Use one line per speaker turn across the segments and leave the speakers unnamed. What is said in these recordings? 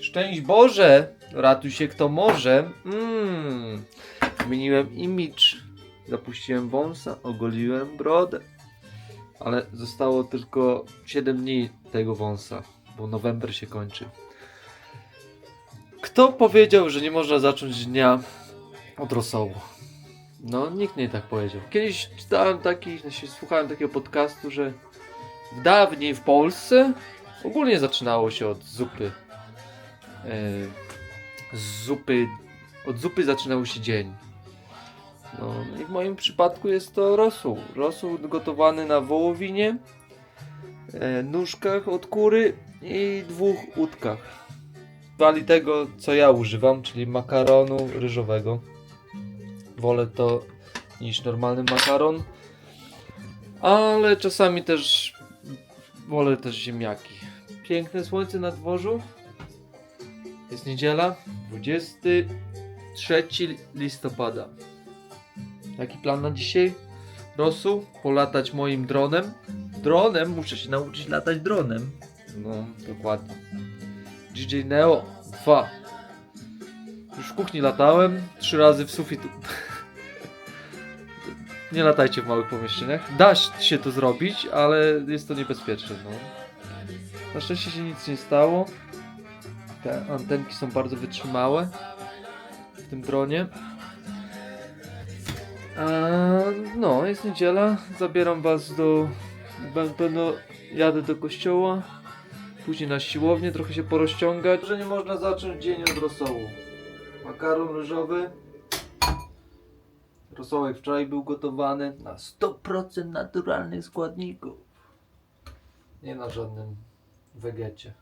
Szczęść Boże! Ratuj się kto może. Mmm. Zmieniłem imidż. Zapuściłem wąsa, ogoliłem brodę. Ale zostało tylko 7 dni tego wąsa, bo November się kończy. Kto powiedział, że nie można zacząć dnia od rosołu? No, nikt nie tak powiedział. Kiedyś czytałem taki, znaczy, słuchałem takiego podcastu, że w dawniej w Polsce ogólnie zaczynało się od zupy. E, z zupy. Od zupy zaczynał się dzień. No i w moim przypadku jest to rosół. Rosół gotowany na wołowinie, e, nóżkach od kury i dwóch łódkach. Wali tego, co ja używam, czyli makaronu ryżowego. Wolę to niż normalny makaron. Ale czasami też wolę też ziemniaki. Piękne słońce na dworzu. Jest niedziela, 23 listopada. Jaki plan na dzisiaj? Rosół, polatać moim dronem. Dronem? Muszę się nauczyć latać dronem. No, dokładnie. DJ Neo 2. Już w kuchni latałem, trzy razy w sufit. Nie latajcie w małych pomieszczeniach. Da się to zrobić, ale jest to niebezpieczne. No. Na szczęście się nic nie stało. Te antenki są bardzo wytrzymałe w tym dronie. No, jest niedziela. Zabieram was do. bę- Będę. Jadę do kościoła. Później na siłownię, trochę się porozciągać. Że nie można zacząć dzień od rosołu. Makaron ryżowy. Rosołek wczoraj był gotowany na 100% naturalnych składników. Nie na żadnym wegecie.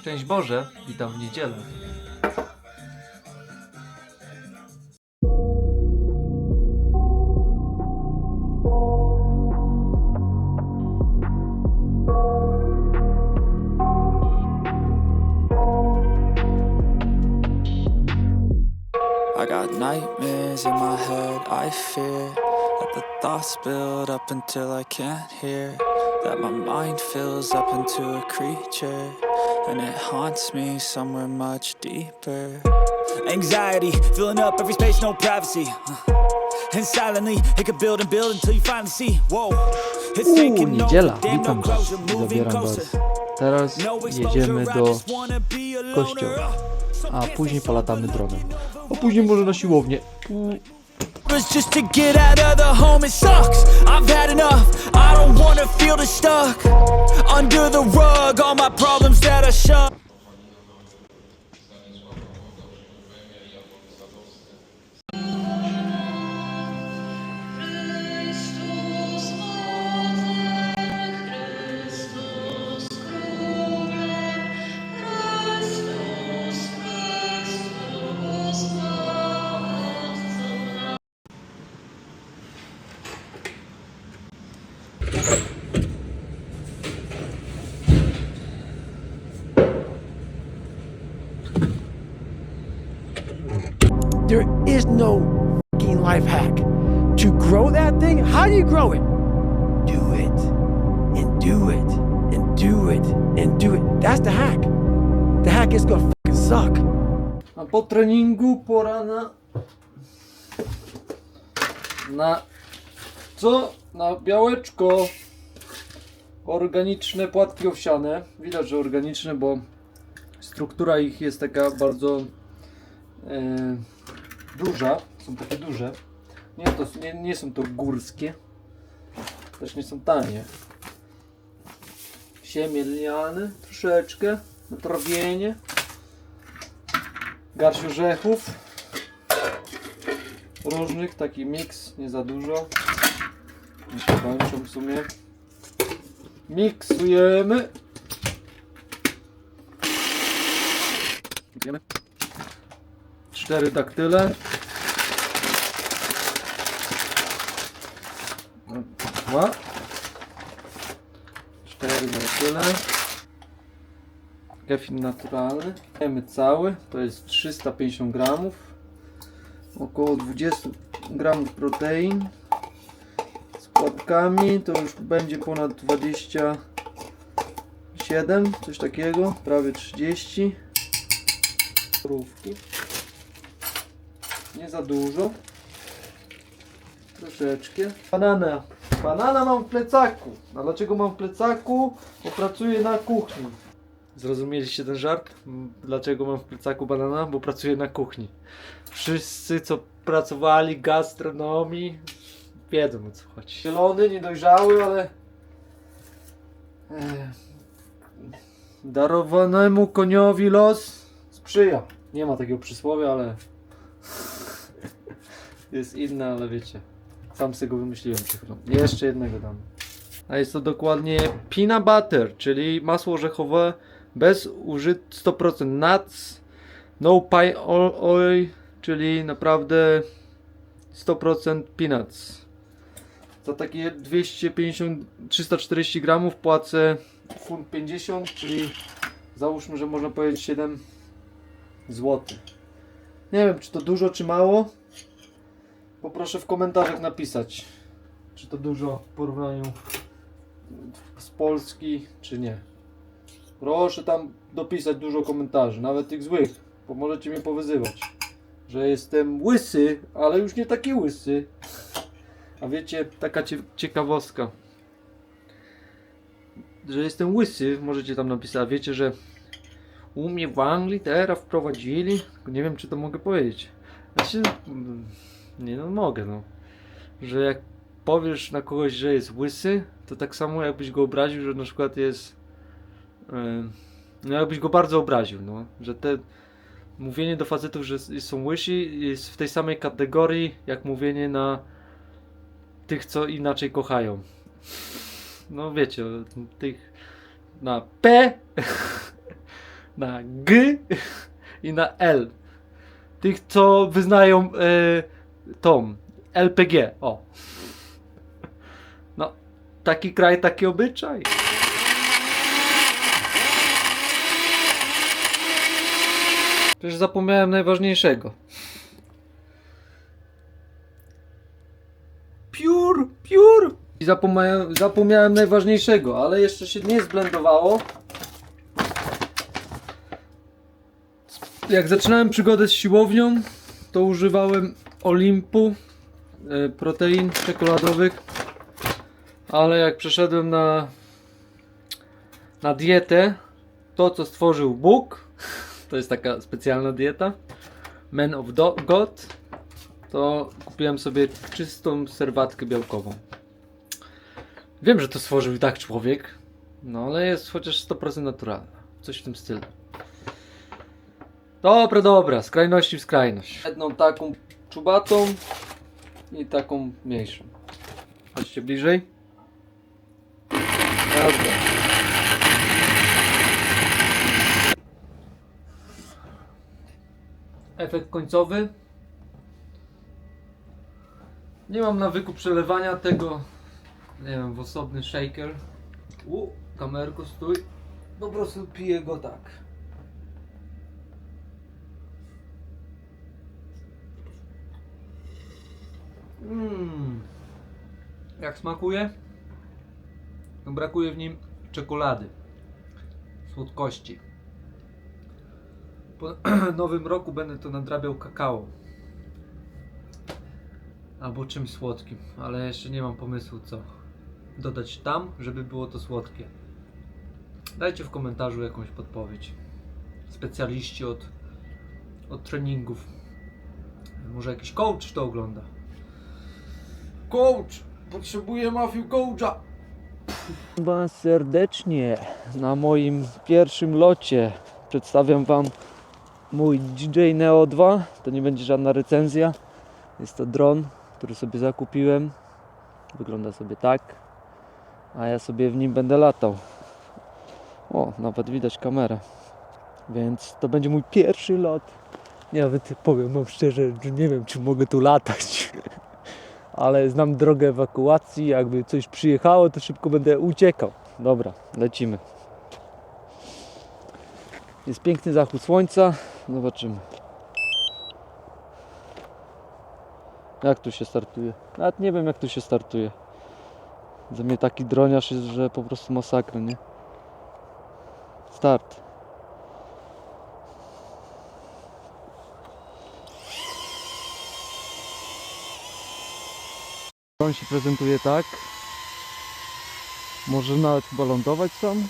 Szczęść Boże, witam w niedzielę.
I got nightmares in my head, I fear that the thoughts build up until I can't hear. That my mind fills up into a creature, and it haunts me somewhere much deeper.
Anxiety filling up every space, no privacy. Uh, And silently, it could build and build until you finally see. Whoa, it's taking no damn no closure, moving closer.
Teraz jedziemy do
just wanna be a loner.
kościoła, a później polatamy
overload
dronem.
the
A później może na siłownię.
Just to get out of the home. It sucks. I've had enough. I don't wanna feel the stuck under the rug. All my problems that I shove.
Do it and do it and do it. That's the hack. The hack is gonna fucking suck.
A po treningu pora na... Na... Co? Na białeczko. Organiczne płatki owsiane. Widać, że organiczne, bo struktura ich jest taka bardzo e, duża. Są takie duże. Nie, to, nie, nie są to górskie. Też nie są tanie. Siemię lniane troszeczkę. Trawienie garść orzechów. Różnych, taki miks, nie za dużo. Mi się kończą w sumie. Miksujemy. Cztery daktyle dwa daktyle Kefir naturalny. Jemy cały, to jest 350 gramów. Około 20 gramów protein. Z płatkami to już będzie ponad 20 27, coś takiego, prawie 30. Rówki. Nie za dużo. Troszeczkę. Banana. Banana mam w plecaku. A dlaczego mam w plecaku? Bo pracuję na kuchni. Zrozumieliście ten żart? Dlaczego mam w plecaku banana? Bo pracuję na kuchni. Wszyscy, co pracowali gastronomii, wiedzą o co chodzi. Zielony, niedojrzały, ale... Ech. Darowanemu koniowi los sprzyja. Nie ma takiego przysłowia, ale... Jest inne, ale wiecie. Sam sobie go wymyśliłem przed. Jeszcze jednego dam. A jest to dokładnie peanut butter, czyli masło orzechowe bez użyt 100% nuts, no pine oil, czyli naprawdę 100% peanuts. Za takie 250, 340 gramów płacę funt 50, czyli załóżmy, że można powiedzieć 7 zł. Nie wiem, czy to dużo, czy mało. Poproszę w komentarzach napisać, czy to dużo w porównaniu z Polski, czy nie. Proszę tam dopisać dużo komentarzy, nawet tych złych, bo możecie mnie powyzywać, że jestem łysy, ale już nie taki łysy. A wiecie, taka cie ciekawostka, że jestem łysy, możecie tam napisać, a wiecie, że u mnie w Anglii teraz wprowadzili, nie wiem czy to mogę powiedzieć. Znaczy, nie no mogę no, że jak powiesz na kogoś, że jest łysy, to tak samo jakbyś go obraził, że na przykład jest Yy, No jakbyś go bardzo obraził, no. Że te mówienie do facetów, że są łysi jest w tej samej kategorii, jak mówienie na tych, co inaczej kochają. No wiecie, tych na P, na G i na L. Tych, co wyznają e, tą LPG, o. No, taki kraj, taki obyczaj. Przecież zapomniałem najważniejszego. Piór, piór! I zapomniałem, zapomniałem najważniejszego, ale jeszcze się nie zblendowało. Jak zaczynałem przygodę z siłownią, to używałem Olimpu, e, protein czekoladowych, ale jak przeszedłem na, na dietę, to co stworzył Bóg, to jest taka specjalna dieta. Man of God. To kupiłem sobie czystą serwatkę białkową. Wiem, że to stworzył i tak człowiek. No ale jest chociaż 100% naturalna. Coś w tym stylu. Dobra, dobra. Skrajności w skrajność. Jedną taką czubatą i taką mniejszą. Chodźcie bliżej. Dobra. efekt końcowy. Nie mam nawyku przelewania tego, nie wiem, w osobny shaker. U, kamerko stój. Po prostu piję go tak. Jak smakuje? No brakuje w nim czekolady. Słodkości. Po nowym roku będę to nadrabiał kakao. Albo czymś słodkim, ale jeszcze nie mam pomysłu co dodać tam, żeby było to słodkie. Dajcie w komentarzu jakąś podpowiedź. Specjaliści od, od treningów. Może jakiś coach to ogląda. Coach! Potrzebuję mafiu coacha! Chyba serdecznie na moim pierwszym locie przedstawiam Wam mój DJ Neo 2. To nie będzie żadna recenzja. Jest to dron, który sobie zakupiłem. Wygląda sobie tak. A ja sobie w nim będę latał. O, nawet widać kamerę. Więc to będzie mój pierwszy lot. Nawet powiem wam szczerze, że nie wiem czy mogę tu latać. Ale znam drogę ewakuacji. Jakby coś przyjechało, to szybko będę uciekał. Dobra, lecimy. Jest piękny zachód słońca. Zobaczymy. Jak tu się startuje? Nawet nie wiem jak tu się startuje. Za mnie taki droniarz jest, że po prostu masakra, nie? start. On się prezentuje tak. Może nawet chyba lądować sam.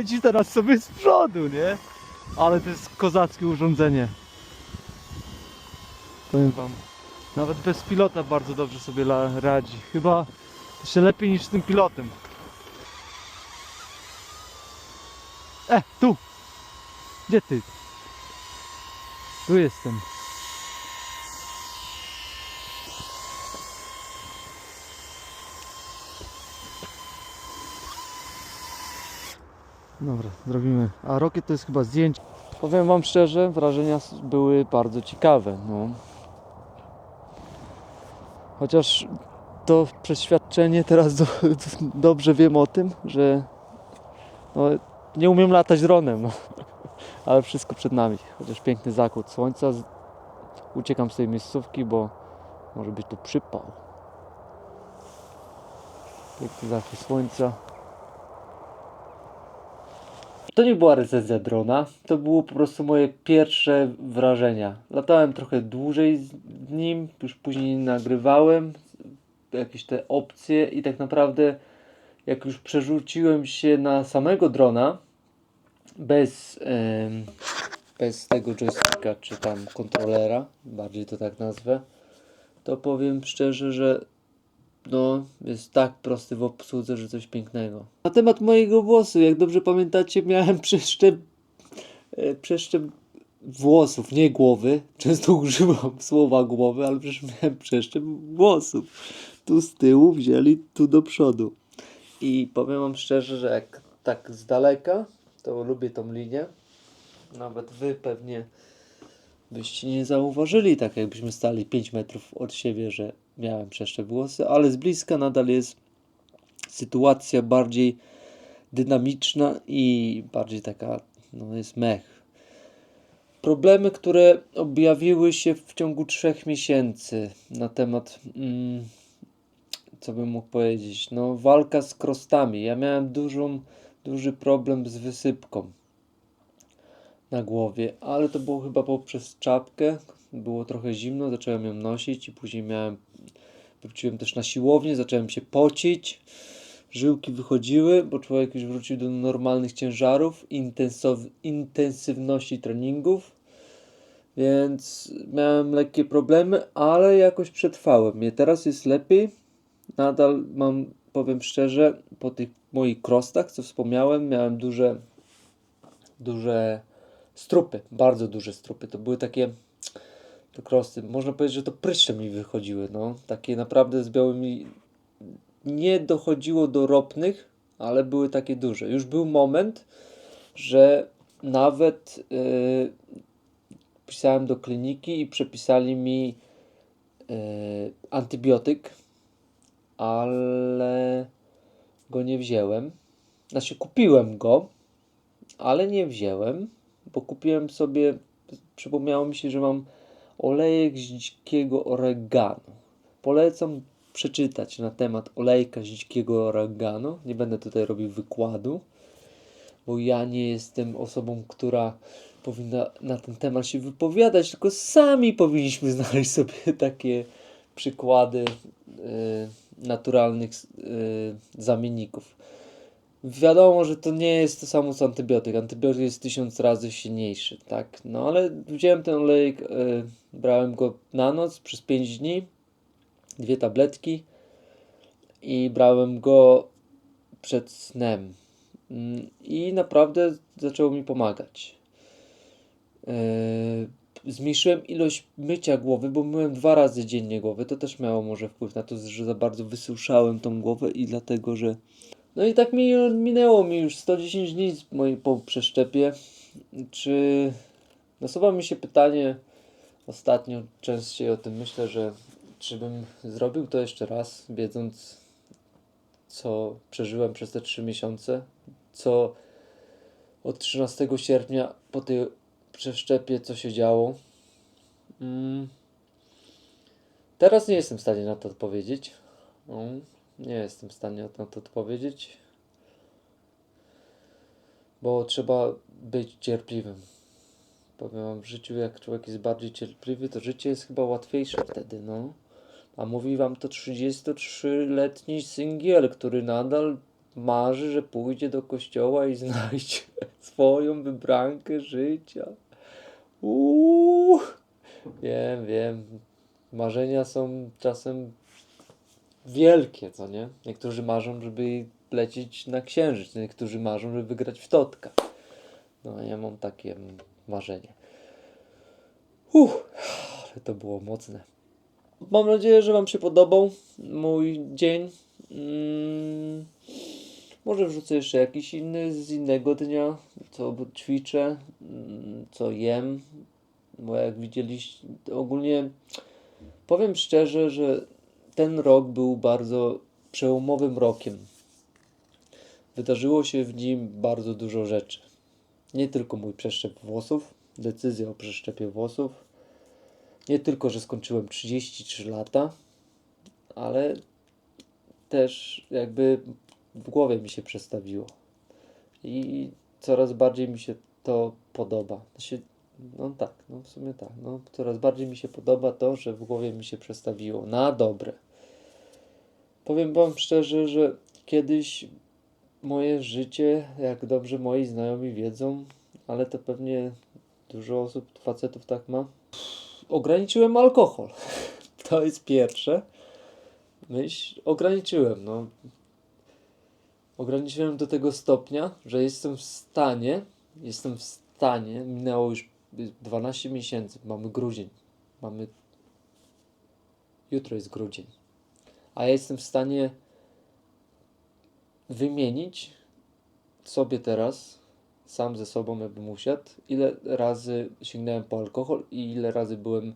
Leci teraz sobie z przodu, nie? Ale to jest kozackie urządzenie. Powiem wam. Nawet bez pilota bardzo dobrze sobie radzi. Chyba jeszcze lepiej niż z tym pilotem. E, tu! Gdzie ty? Tu jestem. Dobra, zrobimy. A Rocket to jest chyba zdjęcie. Powiem wam szczerze, wrażenia były bardzo ciekawe. No. Chociaż to przeświadczenie teraz do, dobrze wiem o tym, że no, nie umiem latać dronem, no. ale wszystko przed nami. Chociaż piękny zachód słońca. Uciekam z tej miejscówki, bo może być tu przypał. Piękny zachód słońca. To nie była recenzja drona, to było po prostu moje pierwsze wrażenia. Latałem trochę dłużej z nim, już później nagrywałem jakieś te opcje i tak naprawdę jak już przerzuciłem się na samego drona bez, bez tego joysticka czy tam kontrolera, bardziej to tak nazwę, to powiem szczerze, że no, jest tak prosty w obsłudze, że coś pięknego. Na temat mojego włosu, jak dobrze pamiętacie, miałem przeszczep, e, przeszczep włosów, nie głowy. Często używam słowa głowy, ale przecież miałem przeszczep włosów. Tu z tyłu wzięli, tu do przodu. I powiem wam szczerze, że jak tak z daleka, to lubię tą linię. Nawet wy pewnie byście nie zauważyli, tak jakbyśmy stali 5 metrów od siebie, że miałem przeszczep włosy, ale z bliska nadal jest sytuacja bardziej dynamiczna i bardziej taka, no jest mech. Problemy, które objawiły się w ciągu trzech miesięcy na temat, mm, co bym mógł powiedzieć, no walka z krostami. Ja miałem dużą, duży problem z wysypką na głowie, ale to było chyba poprzez czapkę. Było trochę zimno, zacząłem ją nosić i później miałem, wróciłem też na siłownię, zacząłem się pocić. Żyłki wychodziły, bo człowiek już wrócił do normalnych ciężarów, intensywności treningów, więc miałem lekkie problemy, ale jakoś przetrwałem. Mnie teraz jest lepiej. Nadal mam, powiem szczerze, po tych moich krostach, co wspomniałem, miałem duże, duże strupy, bardzo duże strupy. To były takie to krosty. Można powiedzieć, że to pryszcze mi wychodziły, no. Takie naprawdę z białymi nie dochodziło do ropnych, ale były takie duże. Już był moment, że nawet yy, pisałem do kliniki i przepisali mi yy, antybiotyk, ale go nie wziąłem. Znaczy kupiłem go, ale nie wziąłem, bo kupiłem sobie, przypomniało mi się, że mam olejek z dzikiego oregano. Polecam przeczytać na temat olejka z dzikiego oregano. Nie będę tutaj robił wykładu, bo ja nie jestem osobą, która powinna na ten temat się wypowiadać, tylko sami powinniśmy znaleźć sobie takie przykłady y, naturalnych y, zamienników. Wiadomo, że to nie jest to samo co antybiotyk. Antybiotyk jest tysiąc razy silniejszy, tak? No ale wziąłem ten olejek, y, brałem go na noc przez 5 dni, dwie tabletki i brałem go przed snem. Mm, I naprawdę zaczęło mi pomagać. Yy, zmniejszyłem ilość mycia głowy, bo myłem dwa razy dziennie głowy. To też miało może wpływ na to, że za bardzo wysuszałem tą głowę i dlatego, że. No i tak mi minęło mi już 110 dni z mojej po przeszczepie. Czy nasuwa mi się pytanie ostatnio częściej o tym myślę, że czy bym zrobił to jeszcze raz, wiedząc co przeżyłem przez te 3 miesiące, co od 13 sierpnia po tej przeszczepie, co się działo. Mm. Teraz nie jestem w stanie na to odpowiedzieć. Mm. Nie jestem w stanie na to odpowiedzieć. Bo trzeba być cierpliwym. Powiem wam, w życiu jak człowiek jest bardziej cierpliwy, to życie jest chyba łatwiejsze wtedy, no. A mówi wam to 33-letni singiel, który nadal marzy, że pójdzie do kościoła i znajdzie swoją wybrankę życia. Uuu. Wiem, wiem. Marzenia są czasem wielkie, co nie? Niektórzy marzą, żeby lecieć na księżyc, niektórzy marzą, żeby wygrać w totka. No, ja mam takie marzenie. Uff, ale to było mocne. Mam nadzieję, że Wam się podobał mój dzień. Mm, może wrzucę jeszcze jakiś inny z innego dnia, co ćwiczę, mm, co jem. Bo jak widzieliście, ogólnie powiem szczerze, że ten rok był bardzo przełomowym rokiem. Wydarzyło się w nim bardzo dużo rzeczy. Nie tylko mój przeszczep włosów, decyzja o przeszczepie włosów. Nie tylko, że skończyłem 33 lata, ale też jakby w głowie mi się przestawiło. I coraz bardziej mi się to podoba. No tak, no w sumie tak. No, coraz bardziej mi się podoba to, że w głowie mi się przestawiło na dobre. Powiem Wam szczerze, że kiedyś moje życie, jak dobrze moi znajomi wiedzą, ale to pewnie dużo osób, facetów tak ma. Ograniczyłem alkohol. To jest pierwsze. Myśl, ograniczyłem, no. Ograniczyłem do tego stopnia, że jestem w stanie, jestem w stanie, minęło już 12 miesięcy, mamy grudzień, mamy, jutro jest grudzień, a ja jestem w stanie wymienić sobie teraz, sam ze sobą jakbym usiadł, ile razy sięgnąłem po alkohol i ile razy byłem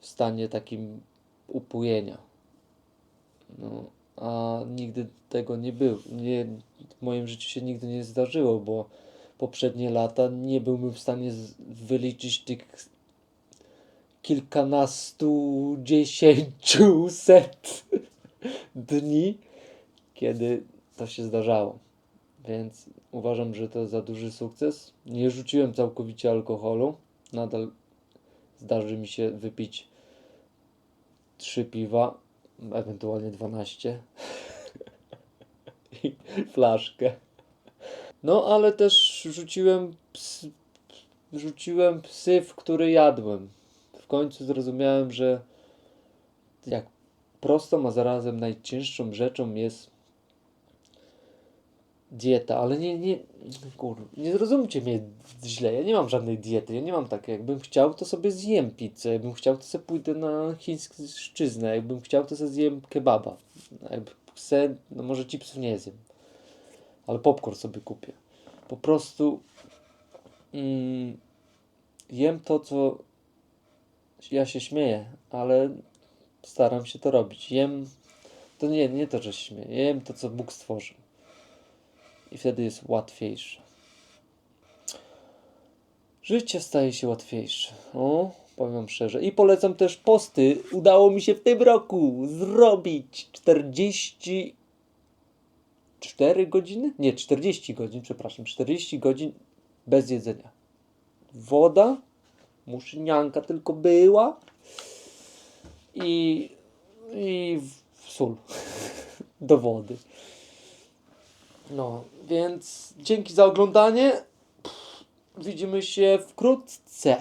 w stanie takim upojenia. No, a nigdy tego nie było. Nie, w moim życiu się nigdy nie zdarzyło, bo poprzednie lata nie byłbym w stanie wyliczyć tych kilkunastu, dziesięciu, set dni, kiedy to się zdarzało. Więc uważam, że to za duży sukces. Nie rzuciłem całkowicie alkoholu. Nadal zdarzy mi się wypić trzy piwa, ewentualnie 12 i flaszkę. No, ale też rzuciłem ps, rzuciłem syf, który jadłem. Końcu zrozumiałem, że jak prostą, a zarazem najcięższą rzeczą jest dieta, ale nie, nie, kur, nie zrozumcie mnie źle, ja nie mam żadnej diety, ja nie mam takiej, jakbym chciał, to sobie zjem pizzę, jakbym chciał, to sobie pójdę na chińszczyznę, jakbym chciał, to sobie zjem kebaba, a jak chcę, no może chipsów nie zjem, ale popcorn sobie kupię. Po prostu mm, jem to, co ja się śmieję, ale staram się to robić. Jem, to nie, nie to, że się śmieję, jem to, co Bóg stworzył i wtedy jest łatwiejsze. Życie staje się łatwiejsze. O, powiem szczerze. I polecam też posty. Udało mi się w tym roku zrobić 44 godziny? Nie, 40 godzin, przepraszam. 40 godzin bez jedzenia. Woda, muszynianka tylko była i, i w- sól do wody. No, więc dzięki za oglądanie. Widzimy się wkrótce.